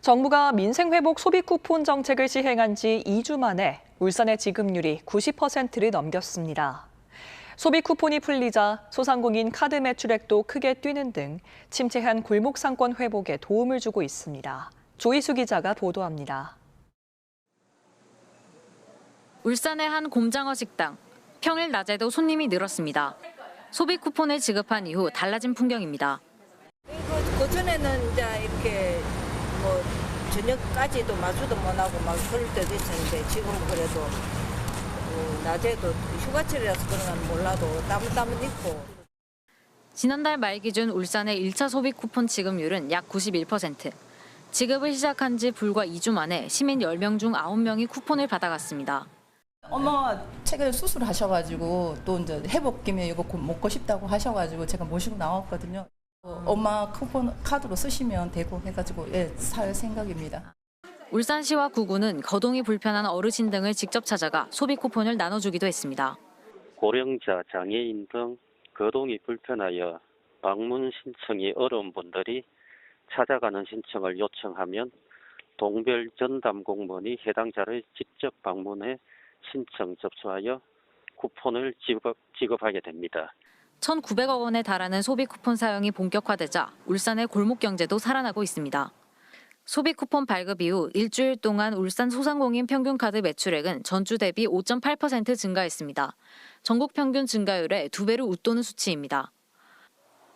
정부가 민생회복 소비 쿠폰 정책을 시행한 지 2주 만에 울산의 지급률이 90%를 넘겼습니다. 소비 쿠폰이 풀리자 소상공인 카드 매출액도 크게 뛰는 등 침체한 골목 상권 회복에 도움을 주고 있습니다. 조이수 기자가 보도합니다. 울산의 한 곰장어 식당. 평일 낮에도 손님이 늘었습니다. 소비 쿠폰을 지급한 이후 달라진 풍경입니다. 그 전에는 이제 이렇게 뭐 저녁까지도 마주도 못 하고 막 그럴 때도 있었는데 지금은 그래도 어, 낮에도 휴가철이라서 그런 건 몰라도 땀은 땀은 있고. 지난달 말 기준 울산의 1차 소비 쿠폰 지급률은 약 91%. 지급을 시작한 지 불과 2주 만에 시민 10명 중 9명이 쿠폰을 받아갔습니다. 엄마가 최근에 수술하셔가지고 또 이제 회복 김에 이거 곧 먹고 싶다고 하셔가지고 제가 모시고 나왔거든요. 어, 엄마 쿠폰 카드로 쓰시면 되고 해가지고 예, 살 생각입니다. 울산시와 구구는 거동이 불편한 어르신 등을 직접 찾아가 소비 쿠폰을 나눠주기도 했습니다. 고령자, 장애인 등 거동이 불편하여 방문 신청이 어려운 분들이 찾아가는 신청을 요청하면 동별 전담 공무원이 해당자를 직접 방문해 신청 접수하여 쿠폰을 지급, 지급하게 됩니다. 1,900억 원에 달하는 소비 쿠폰 사용이 본격화되자 울산의 골목 경제도 살아나고 있습니다. 소비 쿠폰 발급 이후 일주일 동안 울산 소상공인 평균 카드 매출액은 전주 대비 5.8% 증가했습니다. 전국 평균 증가율의 두 배를 웃도는 수치입니다.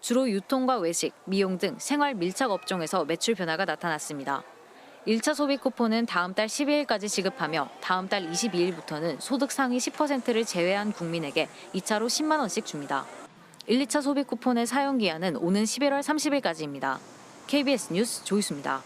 주로 유통과 외식, 미용 등 생활 밀착 업종에서 매출 변화가 나타났습니다. 1차 소비 쿠폰은 다음 달 12일까지 지급하며 다음 달 22일부터는 소득 상위 10%를 제외한 국민에게 2차로 10만 원씩 줍니다. 1, 2차 소비 쿠폰의 사용 기한은 오는 11월 30일까지입니다. KBS 뉴스 조이수입니다.